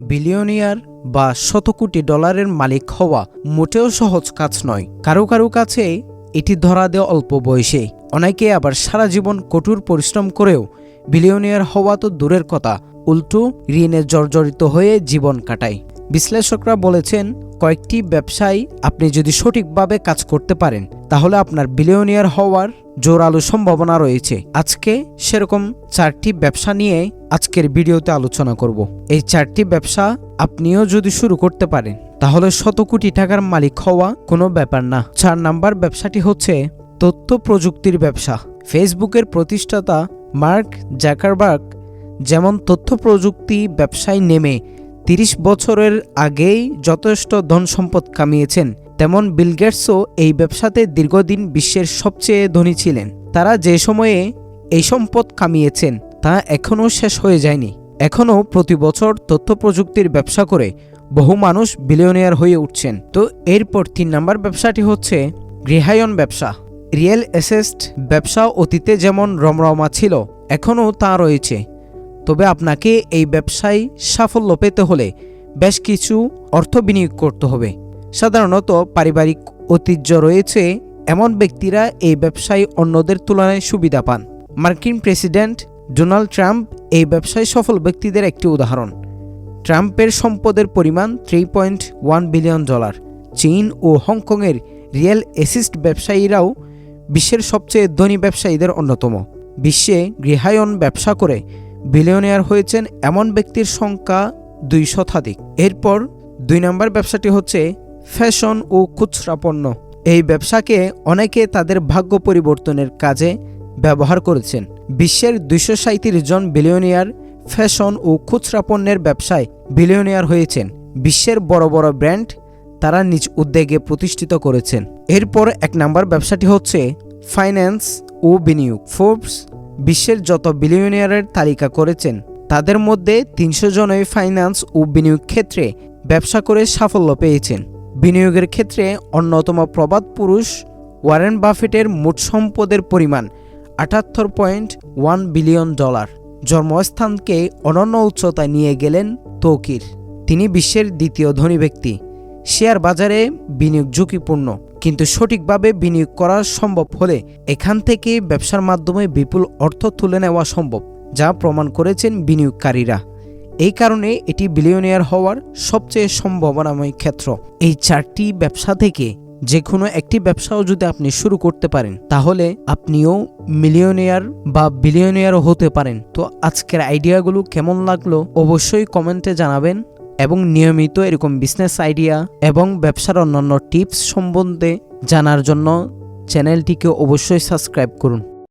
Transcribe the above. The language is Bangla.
বিলিয়নিয়ার বা শত কোটি ডলারের মালিক হওয়া মোটেও সহজ কাজ নয়। কারও কারও কাছে এটি ধরা দেওয়া অল্প বয়সে অনেকে আবার সারা জীবন কঠোর পরিশ্রম করেও বিলিয়নিয়ার হওয়া তো দূরের কথা। উল্টো ঋণে জর্জরিত হয়ে জীবন কাটায়। বিশ্লেষকরা বলেছেন, কয়েকটি ব্যবসায় আপনি যদি সঠিকভাবে কাজ করতে পারেন, তাহলে আপনার বিলিয়নিয়ার হওয়ার জোরালো সম্ভাবনা রয়েছে। আজকে সেরকম চারটি ব্যবসা নিয়ে আজকের ভিডিওতে আলোচনা করব। এই চারটি ব্যবসা আপনিও যদি শুরু করতে পারেন, তাহলে শত কোটি টাকার মালিক হওয়া কোনো ব্যাপার না। চার নাম্বার ব্যবসাটি হচ্ছে তথ্য প্রযুক্তির ব্যবসা। ফেসবুকের প্রতিষ্ঠাতা মার্ক জ্যাকারবার্গ যেমন তথ্য প্রযুক্তি ব্যবসায় নেমে তিরিশ বছরের আগেই যথেষ্ট ধন সম্পদ কামিয়েছেন। তেমন বিল গেটসও এই ব্যবসাতে দীর্ঘদিন বিশ্বের সবচেয়ে ধনী ছিলেন। তারা যে সময়ে এই সম্পদ কামিয়েছেন, তা এখনও শেষ হয়ে যায়নি। এখনও প্রতি বছর তথ্য প্রযুক্তির ব্যবসা করে বহু মানুষ বিলিয়নিয়ার হয়ে উঠছেন। তো এরপর তিন নম্বর ব্যবসাটি হচ্ছে গৃহায়ন ব্যবসা। রিয়েল এসেস্ট ব্যবসা অতীতে যেমন রমরমা ছিল, এখনও তা রয়েছে। তবে আপনাকে এই ব্যবসায় সাফল্য পেতে হলে বেশ কিছু অর্থ বিনিয়োগ করতে হবে। সাধারণত পারিবারিক ঐতিহ্য রয়েছে, এমন ব্যক্তিরা এই ব্যবসায় অন্যদের তুলনায় সুবিধা পান। মার্কিন প্রেসিডেন্ট ডোনাল্ড ট্রাম্প এই ব্যবসায় সফল ব্যক্তিদের একটি উদাহরণ। ট্রাম্পের সম্পদের পরিমাণ three point one billion dollar চীন ও হংকংয়ের রিয়েল এসিস্ট ব্যবসায়ীরাও বিশ্বের সবচেয়ে ধনী ব্যবসায়ীদের অন্যতম। বিশ্বে গৃহায়ন ব্যবসা করে বিলিয়নিয়ার হয়েছেন এমন ব্যক্তির সংখ্যা দুই শতাধিক। এরপর দুই নম্বর ব্যবসাটি হচ্ছে ফ্যাশন ও খুচরা পণ্য। এই ব্যবসাকে অনেকে তাদের ভাগ্য পরিবর্তনের কাজে ব্যবহার করেছেন। বিশ্বের দুইশো সাঁত্রিশ জন বিলিয়নিয়ার ফ্যাশন ও খুচরা পণ্যের ব্যবসায় বিলিয়নিয়ার হয়েছেন। বিশ্বের বড় বড় ব্র্যান্ড তারা নিজ উদ্যোগে প্রতিষ্ঠিত করেছেন। এরপর এক নম্বর ব্যবসাটি হচ্ছে ফাইন্যান্স ও বিনিয়োগ। ফোর্বস বিশ্বের যত বিলিয়নিয়ারের তালিকা করেছেন, তাদের মধ্যে তিনশো জনই ফাইন্যান্স ও বিনিয়োগ ক্ষেত্রে ব্যবসা করে সাফল্য পেয়েছেন। বিনিয়োগের ক্ষেত্রে অন্যতম প্রবাদ পুরুষ ওয়ারেন বাফেটের মোট সম্পদের পরিমাণ আটাত্তর পয়েন্ট ওয়ান বিলিয়ন ডলার জন্মস্থানকে অনন্য উচ্চতায় নিয়ে গেলেন তৌকির। তিনি বিশ্বের দ্বিতীয় ধনী ব্যক্তি। শেয়ার বাজারে বিনিয়োগ ঝুঁকিপূর্ণ। কিন্তু সঠিকভাবে বিনিয়োগ করা সম্ভব হলে এখান থেকে ব্যবসার মাধ্যমে বিপুল অর্থ তুলে নেওয়া সম্ভব, যা প্রমাণ করেছেন বিনিয়োগকারীরা। এই কারণে এটি বিলিয়নিয়ার হওয়ার সবচেয়ে সম্ভাবনাময় ক্ষেত্র। এই চারটি ব্যবসা থেকে যে কোনো একটি ব্যবসাও যদি আপনি শুরু করতে পারেন, তাহলে আপনিও মিলিয়নিয়ার বা বিলিয়নিয়ারও হতে পারেন। তো আজকের আইডিয়াগুলো কেমন লাগল অবশ্যই কমেন্টে জানাবেন। এবং নিয়মিত এরকম বিজনেস আইডিয়া এবং ব্যবসার অন্যান্য টিপস সম্বন্ধে জানার জন্য চ্যানেলটিকে অবশ্যই সাবস্ক্রাইব করুন।